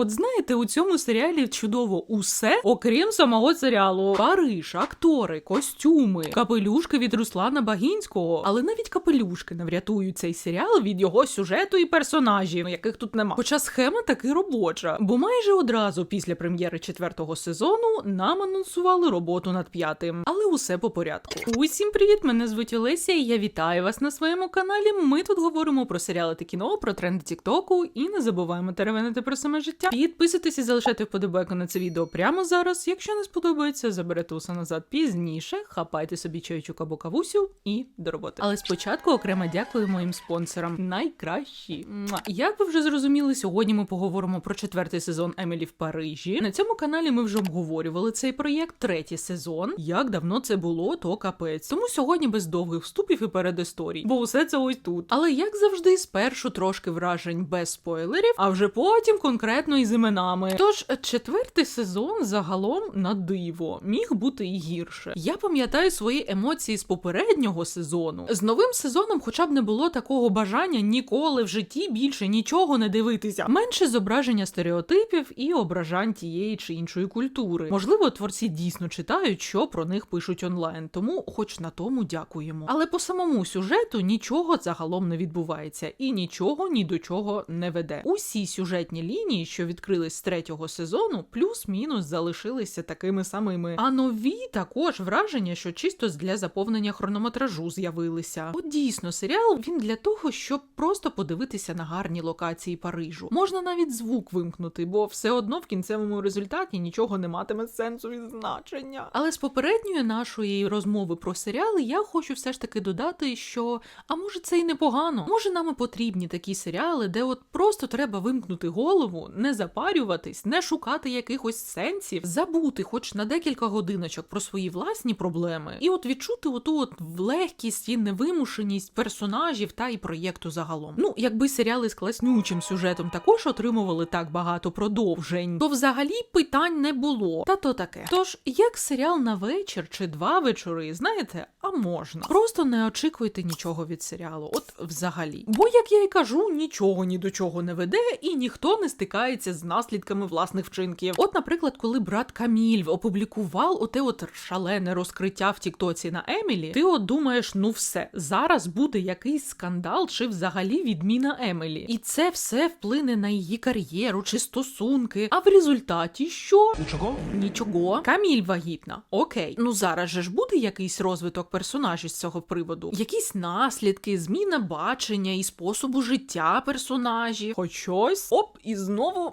От знаєте, у цьому серіалі чудово усе, окрім самого серіалу. Париж, актори, костюми, капелюшки від Руслана Багінського. Але навіть капелюшки не врятують цей серіал від його сюжету і персонажів, яких тут нема. Хоча схема таки робоча, бо майже одразу після прем'єри четвертого сезону нам анонсували роботу над п'ятим. Але усе по порядку. Усім привіт! Мене звуть Олеся, і я вітаю вас на своєму каналі. Ми тут говоримо про серіали та кіно, про тренди Тіктоку і не забуваємо теревенити про саме життя. Підписуйтесь і залишайте вподобайку на це відео прямо зараз. Якщо не сподобається, заберете усе назад пізніше. Хапайте собі чайчук або кавусю і до роботи. Але спочатку окремо дякую моїм спонсорам. Найкращі. Як ви вже зрозуміли, сьогодні ми поговоримо про четвертий сезон Емілі в Парижі. На цьому каналі ми вже обговорювали цей проєкт, третій сезон. Як давно це було, то капець. Тому сьогодні без довгих вступів і передісторій, бо усе це ось тут. Але як завжди, спершу трошки вражень без спойлерів, а вже потім конкретно із іменами. Тож четвертий сезон загалом на диво міг бути і гірше. Я пам'ятаю свої емоції з попереднього сезону. З новим сезоном, хоча б не було такого бажання ніколи в житті більше нічого не дивитися. Менше зображення стереотипів і ображань тієї чи іншої культури. Можливо, творці дійсно читають, що про них пишуть онлайн, тому хоч на тому дякуємо. Але по самому сюжету нічого загалом не відбувається і нічого ні до чого не веде. Усі сюжетні лінії, що відкрились з третього сезону, плюс-мінус залишилися такими самими. А нові також враження, що чисто для заповнення хронометражу з'явилися. От дійсно, серіал він для того, щоб просто подивитися на гарні локації Парижу. Можна навіть звук вимкнути, бо все одно в кінцевому результаті нічого не матиме сенсу і значення. Але з попередньої нашої розмови про серіали я хочу все ж таки додати, що а може це і непогано. Може нам і потрібні такі серіали, де от просто треба вимкнути голову, не запарюватись, не шукати якихось сенсів, забути хоч на декілька годиночок про свої власні проблеми, і от відчути оту от легкість і невимушеність персонажів та і проєкту загалом. Ну, якби серіали з класнючим сюжетом також отримували так багато продовжень, то взагалі питань не було. Та то таке. Тож, як серіал на вечір чи два вечори, знаєте, а можна. Просто не очікуйте нічого від серіалу. От взагалі. Бо, як я й кажу, нічого ні до чого не веде, і ніхто не стикається з наслідками власних вчинків. От, наприклад, коли брат Каміль опублікував оте от шалене розкриття в Тіктоці на Емілі, ти от думаєш, ну все, зараз буде якийсь скандал чи взагалі відміна Емілі. І це все вплине на її кар'єру чи стосунки. А в результаті що? Нічого? Нічого. Каміль вагітна. Окей. Ну зараз же ж буде якийсь розвиток персонажів з цього приводу. Якісь наслідки, зміна бачення і способу життя персонажів. Хоч щось. Оп, і знову.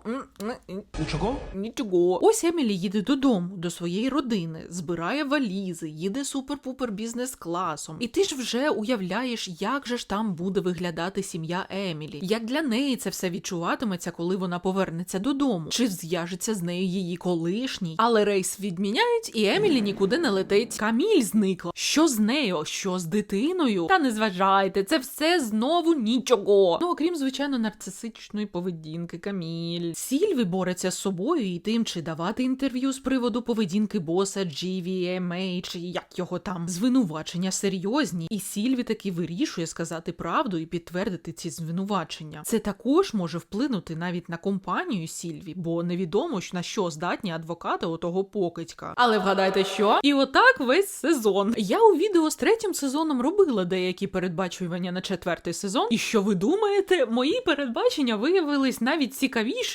Нічого? Нічого. Ось Емілі їде додому, до своєї родини, збирає валізи, їде супер-пупер бізнес-класом. І ти ж вже уявляєш, як же ж там буде виглядати сім'я Емілі. Як для неї це все відчуватиметься, коли вона повернеться додому, чи зв'яжеться з нею її колишній. Але рейс відміняють, і Емілі нікуди не летить. Каміль зникла. Що з нею? Що з дитиною? Та не зважайте, це все знову нічого. Ну окрім звичайно нарцисичної поведінки Каміль. Сільві бореться з собою і тим, чи давати інтерв'ю з приводу поведінки боса GVMA, чи як його там звинувачення серйозні. І Сільві таки вирішує сказати правду і підтвердити ці звинувачення. Це також може вплинути навіть на компанію Сільві, бо невідомо на що здатні адвокати отого покидька. Але вгадайте, що? І отак весь сезон. Я у відео з третім сезоном робила деякі передбачування на четвертий сезон. І що ви думаєте? Мої передбачення виявились навіть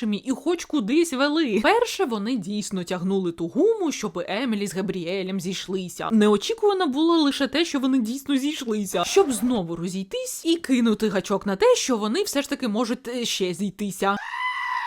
цікавішими і хоч кудись вели. Перше, вони дійсно тягнули ту гуму, щоб Емілі з Габріелем зійшлися. Неочікувано було лише те, що вони дійсно зійшлися, щоб знову розійтись і кинути гачок на те, що вони все ж таки можуть е, ще зійтися.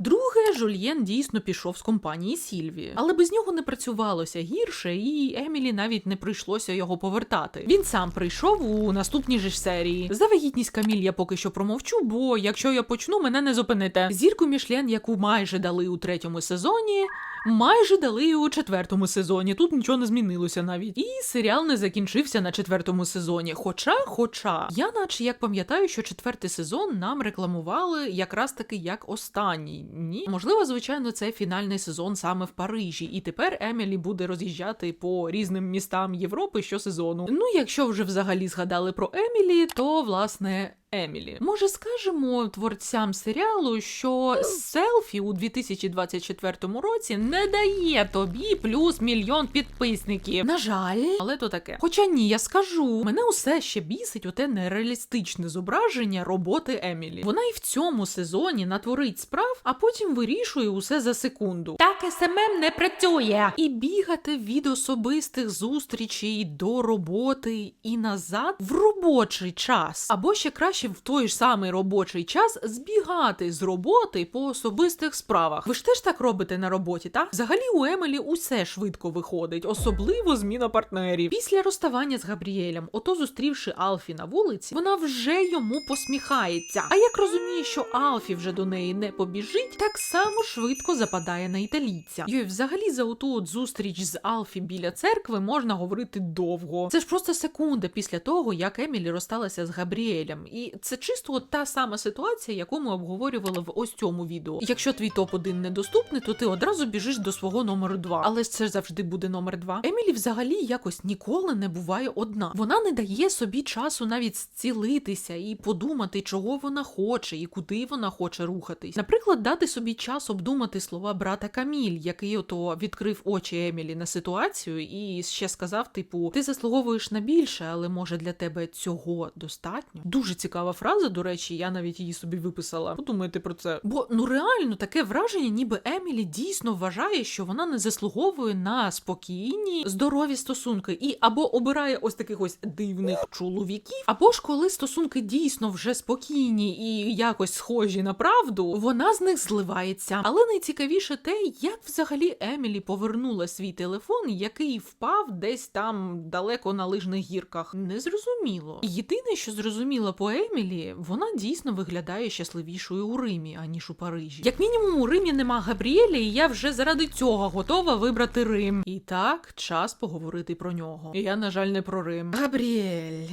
Друге, Жульєн дійсно пішов з компанії Сільві, але без нього не працювалося гірше, і Емілі навіть не прийшлося його повертати. Він сам прийшов у наступній же ж серії. За вагітність Каміль я поки що промовчу, бо якщо я почну, мене не зупините. Зірку Мішлен, яку майже дали у третьому сезоні. Майже дали і у четвертому сезоні. Тут нічого не змінилося навіть. І серіал не закінчився на четвертому сезоні. Хоча, хоча, я наче як пам'ятаю, що четвертий сезон нам рекламували якраз таки як останній. Ні, можливо, звичайно, це фінальний сезон саме в Парижі, і тепер Емілі буде роз'їжджати по різним містам Європи щосезону. Ну, якщо вже взагалі згадали про Емілі, то власне Емілі. Може, скажемо творцям серіалу, що селфі у 2024 році не дає тобі плюс мільйон підписників. На жаль, але то таке. Хоча ні, я скажу, мене усе ще бісить оте нереалістичне зображення роботи Емілі. Вона і в цьому сезоні натворить справ, а потім вирішує усе за секунду. Так СММ не працює. І бігати від особистих зустрічей до роботи і назад в робочий час. Або ще краще в той ж самий робочий час збігати з роботи по особистих справах. Ви ж теж так робите на роботі, так? Взагалі у Емелі усе швидко виходить, особливо зміна партнерів. Після розставання з Габріелем, ото зустрівши Алфі на вулиці, вона вже йому посміхається. А як розуміє, що Алфі вже до неї не побіжить, так само швидко западає на італійця. Йой, взагалі за оту от зустріч з Алфі біля церкви можна говорити довго. Це ж просто секунда після того, як Емілі розсталася з Габріелем. І це чисто та сама ситуація, яку ми обговорювали в ось цьому відео. Якщо твій топ 1 недоступний, то ти одразу біжиш до свого номеру 2. Але це завжди буде номер 2. Емілі взагалі якось ніколи не буває одна. Вона не дає собі часу навіть зцілитися і подумати, чого вона хоче і куди вона хоче рухатись. Наприклад, дати собі час обдумати слова брата Каміль, який ото відкрив очі Емілі на ситуацію, і ще сказав: типу, ти заслуговуєш на більше, але може для тебе цього достатньо. Дуже цікава фраза. До речі, я навіть її собі виписала. Подумайте про це. Бо ну реально таке враження, ніби Емілі дійсно вважає, що вона не заслуговує на спокійні, здорові стосунки, і або обирає ось таких ось дивних чоловіків, або ж коли стосунки дійсно вже спокійні і якось схожі на правду, вона з них зливається. Але найцікавіше те, як взагалі Емілі повернула свій телефон, який впав десь там далеко на лижних гірках. Незрозуміло. Єдине, що зрозуміло по Емілі, вона дійсно виглядає щасливішою у Римі, аніж у Парижі. Як мінімум, у Римі нема Габріеля, і я вже заради цього готова вибрати Рим. І так, час поговорити про нього. Я, на жаль, не про Рим. Габріель.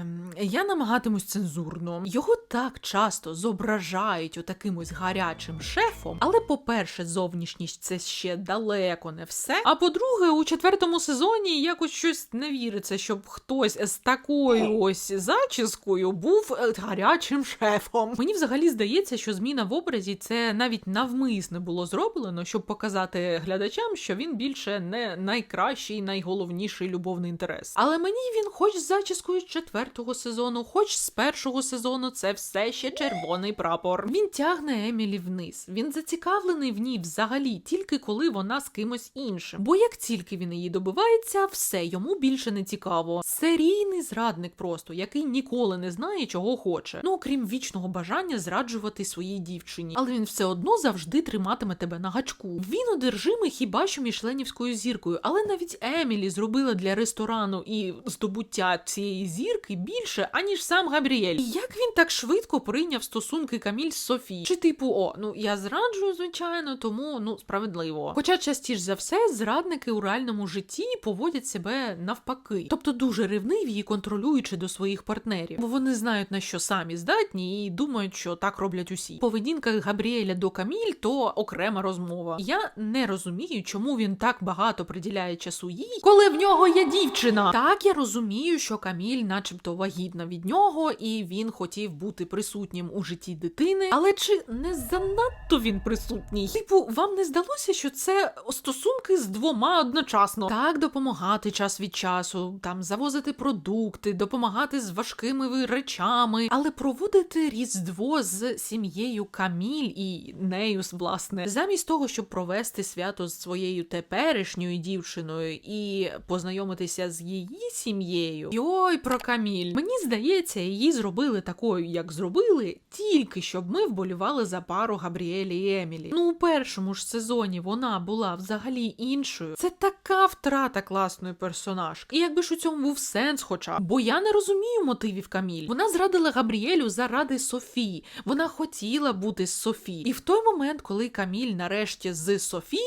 ем, Я намагатимусь цензурно. Його так часто зображають отаким ось гарячим шефом. Але, по-перше, зовнішність це ще далеко не все. А по-друге, у четвертому сезоні якось щось не віриться, щоб хтось з такою ось зачіскою був е, гарячим шефом. Мені взагалі здається, що зміна в образі це навіть навмисне було зроблено, щоб показати глядачам, що він більше не найкращий, найголовніший любовний інтерес. Але мені він, хоч з зачіскою четвертого сезону, хоч з першого сезону, це все ще червоний прапор. Він тягне Емілі вниз. Він зацікавлений в ній взагалі тільки коли вона з кимось іншим. Бо як тільки він її добивається, все йому більше не цікаво. Серійний зрадник просто, який ніколи не знає, чого хоче. Ну окрім вічного бажання зраджувати своїй дівчині. Але він все одно завжди триматиме тебе на гачку. Він одержимий хіба що мішленівською зіркою, але навіть Емілі зробила для ресторану і здобуття цієї зірки більше, аніж сам Габріель. І як він так швидко прийняв стосунки Каміль з Софі? Чи типу, о, ну я зраджую, звичайно, тому ну справедливо. Хоча частіше за все зрадники у реальному житті поводять себе навпаки, тобто дуже ревниві і контролюючи до своїх партнерів, бо вони знають на що самі здатні і думають, що так роблять усі. Поведінка Габріеля до Каміль то окрема розмова. Я не розумію, чому він так багато приділяє часу їй, коли в нього є дівчина. Так я розумію, що Каміль, начебто, вагітна від нього, і він хотів бути присутнім у житті дитини. Але чи не занадто він присутній? Типу, вам не здалося, що це стосунки з двома одночасно? Так, допомагати час від часу, там завозити продукти, допомагати з важкими речами, але проводити різдво з сім'єю Каміль і нею, власне, замість того, щоб провести свято з своєю теперішньою дівчиною і познайомитися з її сім'єю. Йой, про Каміль. Мені здається, її зробили такою, як зробили, тільки щоб ми вболівали за пару Габріелі і Емілі. Ну, у першому ж сезоні вона була взагалі іншою. Це така втрата класної персонажки. І якби ж у цьому був сенс, хоча бо я не розумію мотивів Каміль. Вона зрадила Габріелю заради Софії. Вона хотіла бути з Софії. І в той момент, коли Каміль нарешті з Софі.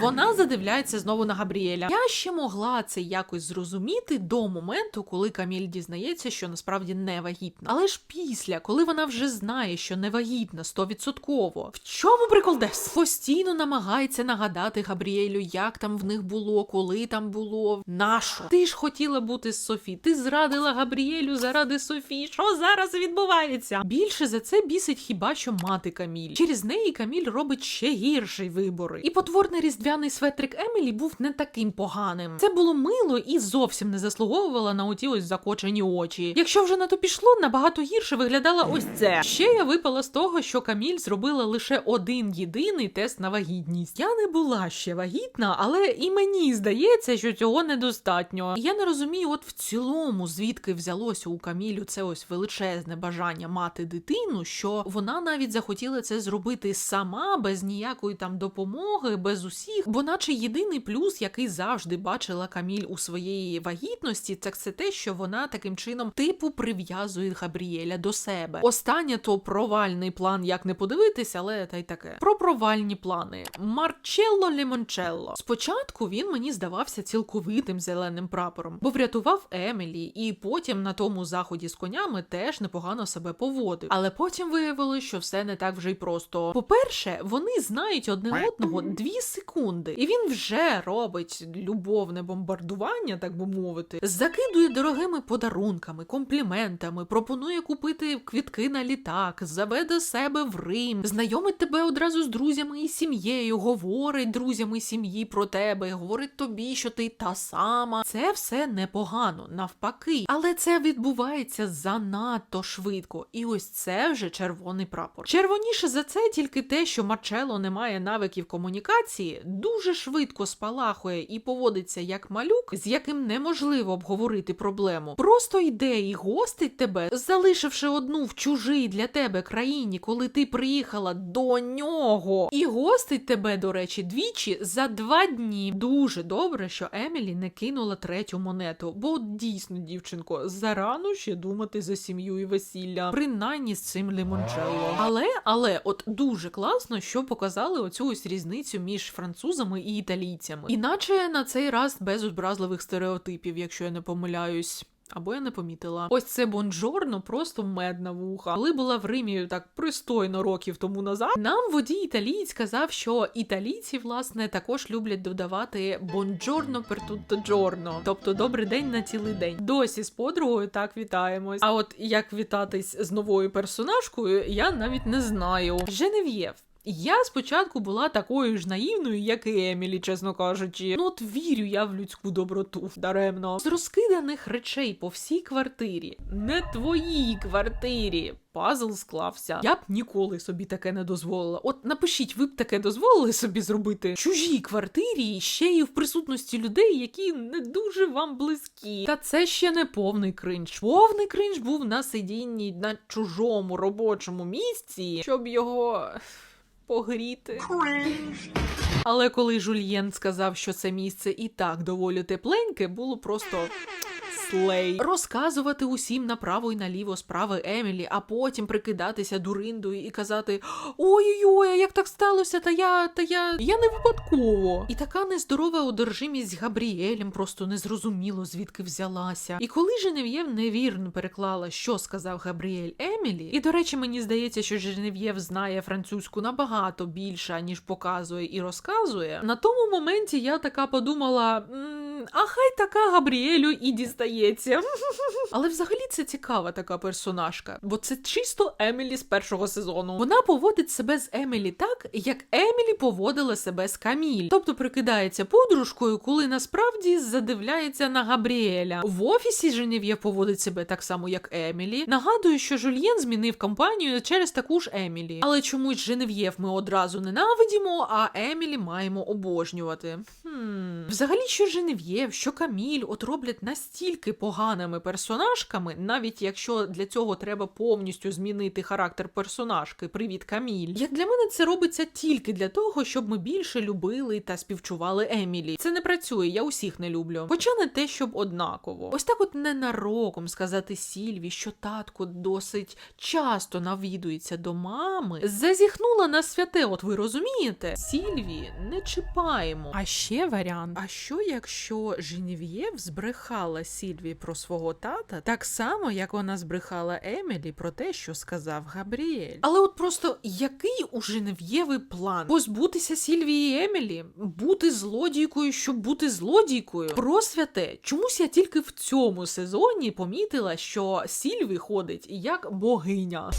Вона задивляється знову на Габріеля. Я ще могла це якось зрозуміти до моменту, коли Каміль дізнається, що насправді не вагітна. Але ж після, коли вона вже знає, що не вагітна стовідсотково, в чому прикол десь? Постійно намагається нагадати Габріелю, як там в них було, коли там було. Нащо? Ти ж хотіла бути з Софі. Ти зрадила Габріелю заради Софі. Що зараз відбувається? Більше за це бісить хіба що мати Каміль. Через неї Каміль робить ще гірший вибори. І потворний різдвяний светрик Емілі був не таким поганим. Це було мило і зовсім не заслуговувала на оті ось закочені очі. Якщо вже на то пішло, набагато гірше виглядала ось це. Ще я випала з того, що Каміль зробила лише один єдиний тест на вагітність. Я не була ще вагітна, але і мені здається, що цього недостатньо. Я не розумію, от в цілому, звідки взялося у Камілю це ось величезне бажання мати дитину, що вона навіть захотіла це зробити сама, без ніякої там допомоги, без усіх. Бо, наче єдиний плюс, який завжди бачила Каміль у своєї вагітності, так це те, що вона таким чином типу прив'язує Габріеля до себе. Останнє то провальний план, як не подивитись, але та й таке. Про провальні плани. Марчелло Лімончелло. Спочатку він мені здавався цілковитим зеленим прапором, бо врятував Емілі, і потім на тому заході з конями теж непогано себе поводив. Але потім виявилось, що все не так вже й просто. По-перше, вони знають одне одного дві секунди, і він вже робить любовне бомбардування, так би мовити, закидує дорогими подарунками, компліментами, пропонує купити квітки на літак, заве до себе в Рим, знайомить тебе одразу з друзями і сім'єю, говорить друзям і сім'ї про тебе, говорить тобі, що ти та сама. Це все непогано, навпаки. Але це відбувається занадто швидко. І ось це вже червоний прапор. Червоніше за це тільки те, що Марчело не має навиків комунікації, дуже швидко спалахує і поводиться як малюк, з яким неможливо обговорити проблему. Просто йде і гостить тебе, залишивши одну в чужій для тебе країні, коли ти приїхала до нього. І гостить тебе, до речі, двічі за два дні. Дуже добре, що Емілі не кинула третю монету, бо дійсно, дівчинко, зарано ще думати за сім'ю і весілля, принаймні з цим лімончелло. Але, але, от дуже класно, що показали оцю ось різницю між французами і італійцями. Іначе на цей раз без образливих стереотипів, якщо я не помиляюсь. Або я не помітила. Ось це бонджорно просто медна вуха. Коли була в Римі так пристойно років тому назад, нам водій італієць сказав, що італійці, власне, також люблять додавати per tutto giorno, тобто добрий день на цілий день. Досі з подругою так вітаємось. А от як вітатись з новою персонажкою, я навіть не знаю. Женев'єв. Я спочатку була такою ж наївною, як і Емілі, чесно кажучи. Ну от вірю я в людську доброту даремно. З розкиданих речей по всій квартирі, не твоїй квартирі. Пазл склався. Я б ніколи собі таке не дозволила. От напишіть, ви б таке дозволили собі зробити чужій квартирі, ще й в присутності людей, які не дуже вам близькі. Та це ще не повний кринж. Повний кринж був на сидінні на чужому робочому місці, щоб його погріти. Але коли Жульєн сказав, що це місце і так доволі тепленьке, було просто. Слей. Розказувати усім направо і наліво справи Емілі, а потім прикидатися дуриндою і казати: Ой-ой-ой, а як так сталося? Та я, та я. Я не випадково. І така нездорова одержимість з Габріелем просто незрозуміло звідки взялася. І коли Женев'єв невірно переклала, що сказав Габріель Емілі, і до речі, мені здається, що Женев'єв знає французьку набагато більше, ніж показує і розказує. На тому моменті я така подумала. «М, А хай така Габріелю і дістається. Але взагалі це цікава така персонажка, бо це чисто Емілі з першого сезону. Вона поводить себе з Емілі так, як Емілі поводила себе з Каміль, тобто прикидається подружкою, коли насправді задивляється на Габріеля. В офісі Женев'єв поводить себе так само, як Емілі. Нагадую, що Жульєн змінив компанію через таку ж Емілі. Але чомусь Женев'єв ми одразу ненавидімо, а Емілі маємо обожнювати. Хм. Взагалі, що Женев'єв Женев'єв, що Каміль от роблять настільки поганими персонажками, навіть якщо для цього треба повністю змінити характер персонажки. Привіт, Каміль. Як для мене це робиться тільки для того, щоб ми більше любили та співчували Емілі. Це не працює, я усіх не люблю. Хоча не те, щоб однаково. Ось так, от ненароком сказати Сільві, що татко досить часто навідується до мами, зазіхнула на святе. От ви розумієте? Сільві не чіпаємо. А ще варіант. А що якщо Женев'єв збрехала Сільві про свого тата, так само як вона збрехала Емілі про те, що сказав Габріель? Але от просто який у Женев'єви план? Позбутися Сільвії і Емілі, бути злодійкою, щоб бути злодійкою. Про святе. Чомусь я тільки в цьому сезоні помітила, що Сільві ходить як богиня.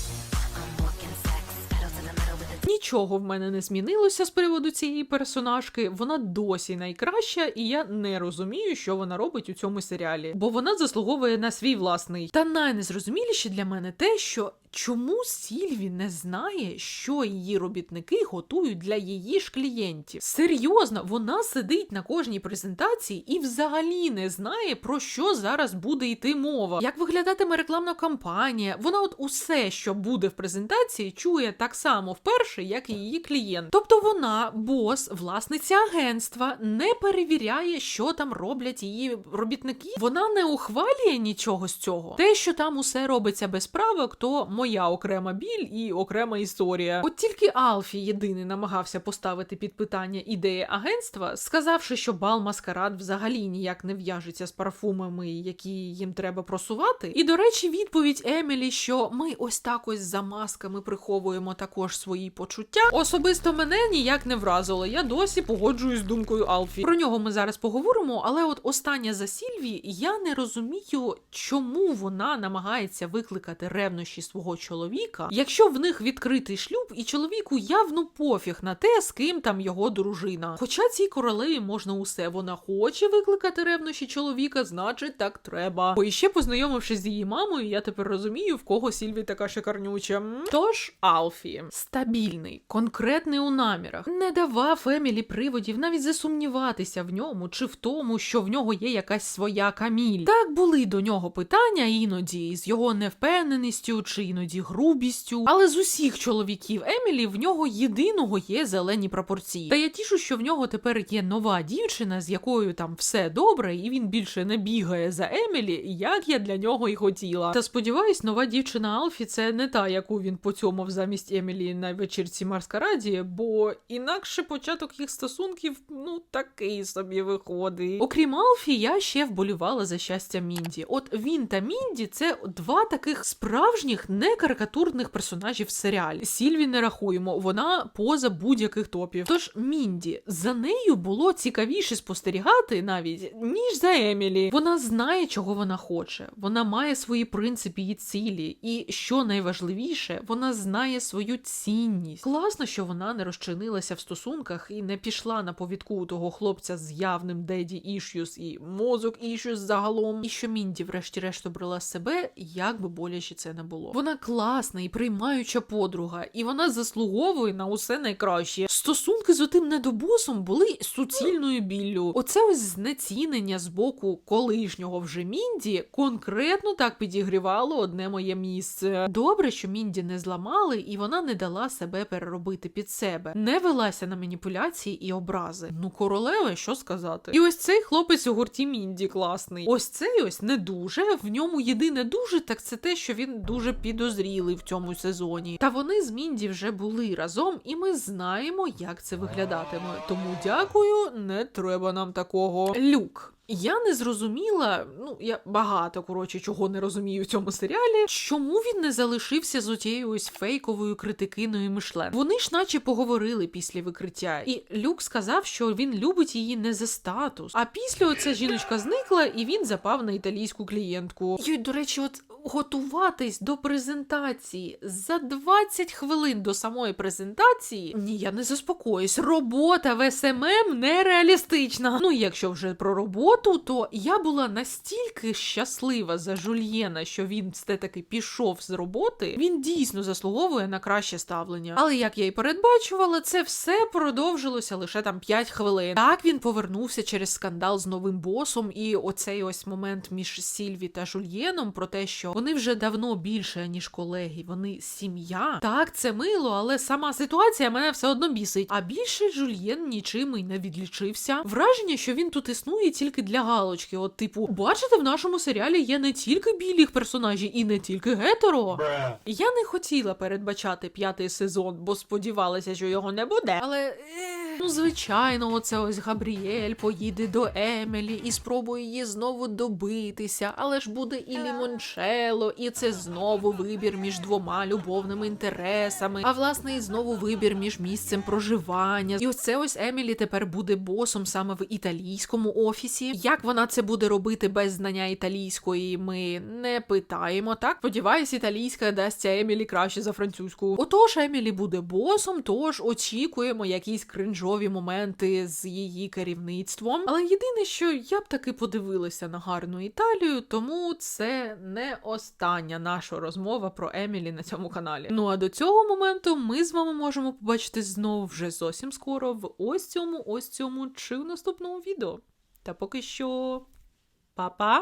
Нічого в мене не змінилося з приводу цієї персонажки. Вона досі найкраща, і я не розумію, що вона робить у цьому серіалі, бо вона заслуговує на свій власний. Та найнезрозуміліше для мене те, що чому Сільві не знає, що її робітники готують для її ж клієнтів. Серйозно, вона сидить на кожній презентації і взагалі не знає, про що зараз буде йти мова, як виглядатиме рекламна кампанія. Вона от усе, що буде в презентації, чує так само вперше, як і її клієнт. Тобто вона, бос, власниця агентства, не перевіряє, що там роблять її робітники. Вона не ухвалює нічого з цього. Те, що там усе робиться без правок, то моя окрема біль і окрема історія. От тільки Алфі єдиний намагався поставити під питання ідеї агентства, сказавши, що бал маскарад взагалі ніяк не в'яжеться з парфумами, які їм треба просувати. І до речі, відповідь Емілі, що ми ось так ось за масками приховуємо також свої почуття. Особисто мене ніяк не вразило. Я досі погоджуюсь з думкою Алфі. Про нього ми зараз поговоримо, але от остання за Сільві, я не розумію, чому вона намагається викликати ревнощі свого чоловіка, якщо в них відкритий шлюб, і чоловіку явно пофіг на те, з ким там його дружина. Хоча цій королеві можна усе, вона хоче викликати ревнощі чоловіка, значить так треба. Бо іще познайомившись з її мамою, я тепер розумію, в кого Сільві така шикарнюча. Тож Алфі стабільний, конкретний у намірах, не давав Емілі приводів навіть засумніватися в ньому чи в тому, що в нього є якась своя каміль. Так були до нього питання іноді з його невпевненістю чи іноді грубістю. Але з усіх чоловіків Емілі в нього єдиного є зелені пропорції. Та я тішу, що в нього тепер є нова дівчина, з якою там все добре, і він більше не бігає за Емілі, як я для нього і хотіла. Та сподіваюсь, нова дівчина Алфі це не та, яку він поцьомав замість Емілі на вечірці Маскараді, бо інакше початок їх стосунків ну такий собі виходить. Окрім Алфі, я ще вболівала за щастя Мінді. От він та Мінді це два таких справжніх не карикатурних персонажів в серіалі. Сільві не рахуємо, вона поза будь-яких топів. Тож Мінді за нею було цікавіше спостерігати навіть ніж за Емілі. Вона знає, чого вона хоче. Вона має свої принципи і цілі. І що найважливіше, вона знає свою цінність. Класно, що вона не розчинилася в стосунках і не пішла на повідку у того хлопця з явним деді ішюс і мозок ішюс загалом. І що Мінді, врешті-решт, обрала себе, як би боляче це не було. Вона класна і приймаюча подруга, і вона заслуговує на усе найкраще. Стосунки з отим недобосом були суцільною біллю. Оце ось знецінення з боку колишнього вже Мінді конкретно так підігрівало одне моє місце. Добре, що Мінді не зламали, і вона не дала себе переробити під себе, не велася на маніпуляції і образи. Ну, королева, що сказати? І ось цей хлопець у гурті Мінді класний. Ось цей ось не дуже. В ньому єдине дуже, так це те, що він дуже підозрілий в цьому сезоні. Та вони з Мінді вже були разом, і ми знаємо, як це виглядатиме. Тому дякую, не треба нам такого. Люк. Я не зрозуміла, ну я багато коротше чого не розумію в цьому серіалі. Чому він не залишився з отією ось фейковою критикиною Мишлен? Вони ж наче поговорили після викриття, і Люк сказав, що він любить її не за статус. А після оця жіночка зникла, і він запав на італійську клієнтку. Йой, до речі, от готуватись до презентації за 20 хвилин до самої презентації. Ні, я не заспокоюсь. Робота в СММ нереалістична. Ну, якщо вже про роботу, то я була настільки щаслива за Жульєна, що він все таки пішов з роботи. Він дійсно заслуговує на краще ставлення. Але як я й передбачувала, це все продовжилося лише там 5 хвилин. Так він повернувся через скандал з новим босом, і оцей ось момент між Сільві та Жульєном про те, що вони вже давно більше ніж колеги, вони сім'я. Так, це мило, але сама ситуація мене все одно бісить. А більше Жульєн нічим і не відлічився. Враження, що він тут існує тільки для галочки. От, типу, бачите, в нашому серіалі є не тільки білі персонажі і не тільки гетеро. Я не хотіла передбачати п'ятий сезон, бо сподівалася, що його не буде. Але ну звичайно, оце ось Габріель поїде до Емелі і спробує її знову добитися. Але ж буде і лімончело, і це знову вибір між двома любовними інтересами. А власне, і знову вибір між місцем проживання. І ось це ось Емілі тепер буде босом саме в італійському офісі. Як вона це буде робити без знання італійської, ми не питаємо. Так сподіваюсь, італійська дасться Емілі краще за французьку. Отож, Емілі буде босом, тож очікуємо якісь кринжові моменти з її керівництвом. Але єдине, що я б таки подивилася на гарну Італію, тому це не остання наша розмова про Емілі на цьому каналі. Ну а до цього моменту ми з вами можемо побачити знову вже зовсім скоро в ось цьому, ось цьому чи в наступному відео. Та поки що, па-па!